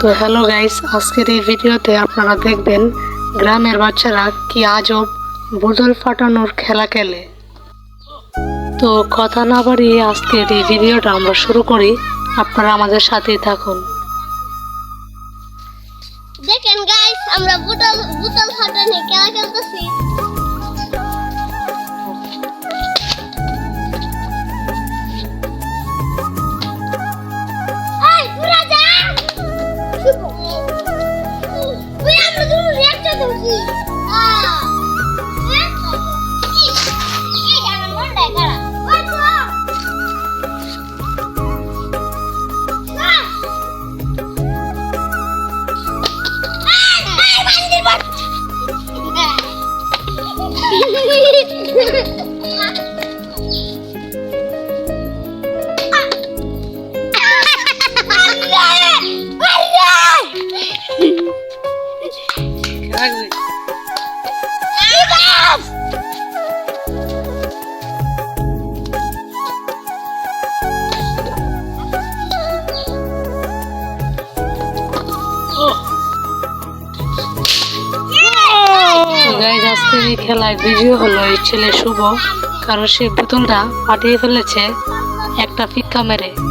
তো hello guys আজকের এই ভিডিওতে আপনারা দেখবেন গ্রামের বাচ্চারা কি আজব বোতল ফাটানোর খেলা খেলে। তো কথা না বাড়িয়ে আজকের এই ভিডিওটা আমরা শুরু করি, আপনারা আমাদের সাথেই থাকুন। দেখেন গাইস আমরা বোতল বোতল ফাটানোর খেলা খেলতেছি। তো গাইজ এই খেলায় বিজয় হলো এই ছেলে শুভ। কারণ সে বোতলটা ফাটিয়ে ফেলেছে, একটা ফিক্কা মেরে।